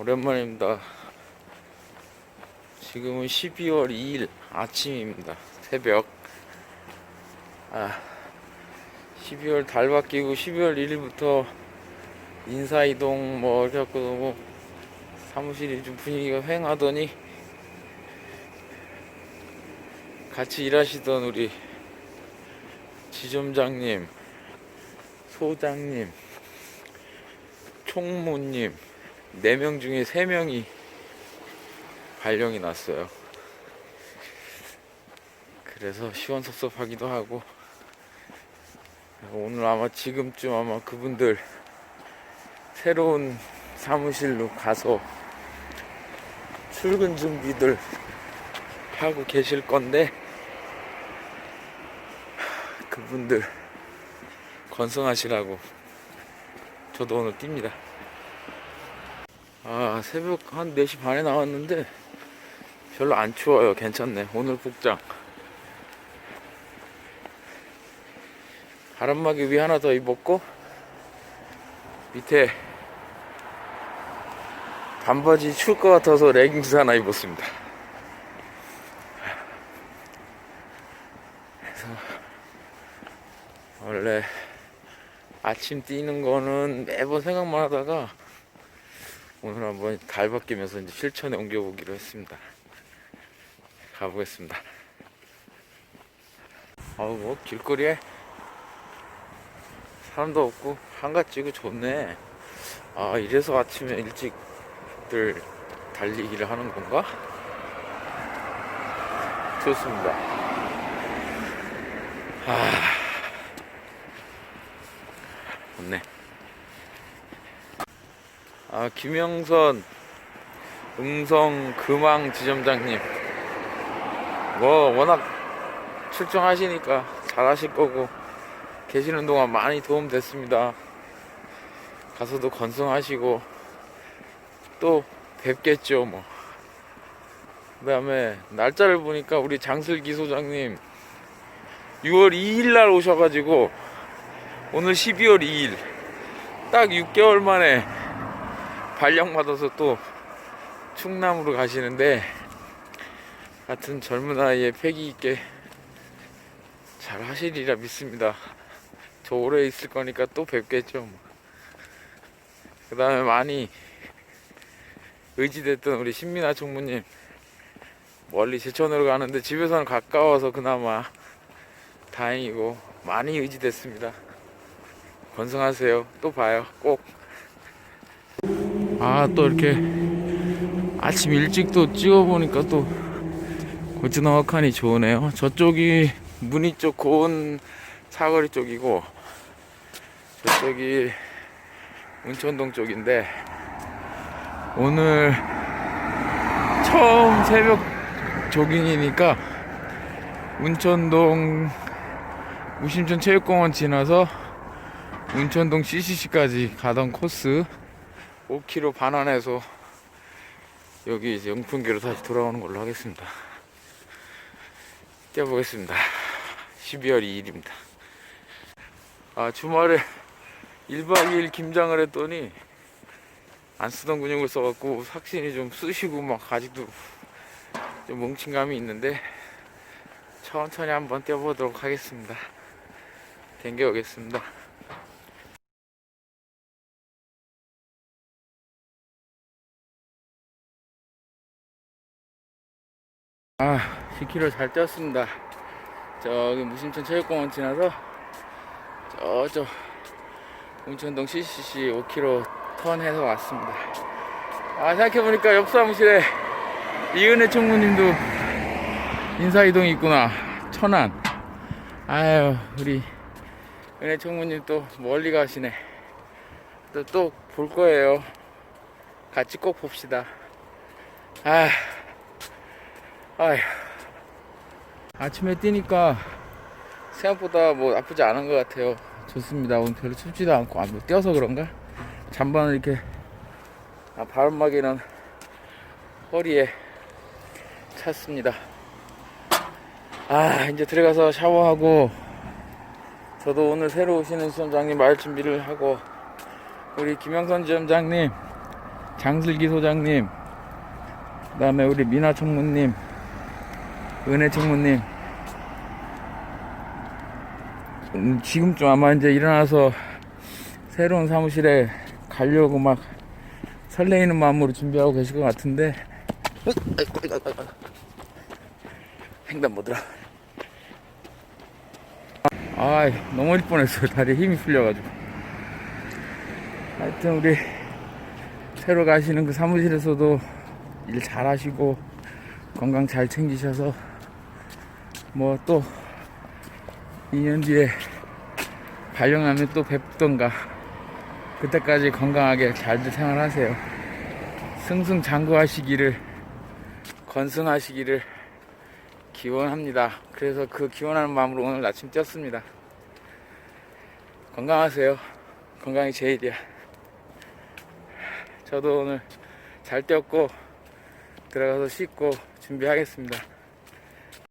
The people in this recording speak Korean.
오랜만입니다. 지금은 12월 2일 아침입니다. 새벽. 아, 12월 달 바뀌고 12월 1일부터 인사이동 뭐 이렇게 뭐 사무실이 좀 분위기가 휑하더니 같이 일하시던 우리 지점장님, 소장님, 총무님, 4명 중에 3명이 발령이 났어요. 그래서 시원섭섭하기도 하고, 오늘 아마 지금쯤 아마 그분들 새로운 사무실로 가서 출근 준비들 하고 계실 건데, 그분들 건승하시라고 저도 오늘 뜁니다. 아, 새벽 한 4시 반에 나왔는데 별로 안 추워요. 괜찮네. 오늘 복장. 바람막이 위 하나 더 입었고 밑에 반바지 추울 것 같아서 레깅스 하나 입었습니다. 원래 아침 뛰는 거는 매번 생각만 하다가 오늘 한번 달 바뀌면서 이제 실천에 옮겨보기로 했습니다. 가보겠습니다. 아우 뭐 길거리에 사람도 없고 한가지고 좋네. 아 이래서 아침에 일찍들 달리기를 하는 건가? 좋습니다. 아 좋네. 아, 김영선 음성 금왕 지점장님. 뭐, 워낙 출중하시니까 잘하실 거고, 계시는 동안 많이 도움 됐습니다. 가서도 건승하시고, 또 뵙겠죠, 뭐. 그 다음에, 날짜를 보니까 우리 장슬기 소장님, 6월 2일 날 오셔가지고, 오늘 12월 2일, 딱 6개월 만에 발령 받아서 또 충남으로 가시는데 같은 젊은 나이에 패기 있게 잘 하시리라 믿습니다. 저 오래 있을 거니까 또 뵙겠죠. 뭐. 그 다음에 많이 의지됐던 우리 신민아 총무님 멀리 제천으로 가는데 집에서는 가까워서 그나마 다행이고 많이 의지됐습니다. 건승하세요. 또 봐요. 꼭. 아, 또 이렇게 아침 일찍 또 찍어보니까 또 고즈넉하니 좋으네요. 저쪽이 문이 쪽 고운 사거리 쪽이고 저쪽이 운천동 쪽인데 오늘 처음 새벽 조깅이니까 운천동 우심천 체육공원 지나서 운천동 CCC까지 가던 코스 5km 반환해서 여기 이제 영풍기로 다시 돌아오는 걸로 하겠습니다. 뛰어보겠습니다. 12월 2일입니다. 아, 주말에 1박 2일 김장을 했더니 안 쓰던 근육을 써갖고 삭신이 좀 쑤시고 막 아직도 좀 뭉친 감이 있는데 천천히 한번 뛰어보도록 하겠습니다. 댕겨오겠습니다. 아, 10km 잘 뛰었습니다. 저기 무심천 체육공원 지나서 저저 운천동 CCC 5km 턴해서 왔습니다. 아, 생각해보니까 옆 사무실에 이은혜 총무님도 인사이동이 있구나. 천안. 아유, 우리 은혜 총무님 또 멀리 가시네. 또 또 볼 거예요. 같이 꼭 봅시다. 아. 아휴. 아침에 뛰니까 생각보다 뭐 나쁘지 않은 것 같아요. 좋습니다. 오늘 별로 춥지도 않고, 아, 뭐 뛰어서 그런가? 잠바는 이렇게, 아, 바람막이는 허리에 찼습니다. 아, 이제 들어가서 샤워하고, 저도 오늘 새로 오시는 지점장님 말 준비를 하고, 우리 김영선 지점장님, 장슬기 소장님, 그 다음에 우리 미나 총무님, 은혜 총무님, 음, 지금쯤 아마 이제 일어나서 새로운 사무실에 가려고 막 설레이는 마음으로 준비하고 계실 것 같은데, 횡단 보더라. 아, 넘어질 뻔했어요. 다리에 힘이 풀려가지고. 하여튼 우리 새로 가시는 그 사무실에서도 일 잘하시고 건강 잘 챙기셔서 뭐 또 2년 뒤에 발령하면 또 뵙던가 그때까지 건강하게 잘들 생활하세요. 승승장구하시기를 건승하시기를 기원합니다. 그래서 그 기원하는 마음으로 오늘 아침 뛰었습니다. 건강하세요. 건강이 제일이야. 저도 오늘 잘 뛰었고 들어가서 씻고 준비하겠습니다.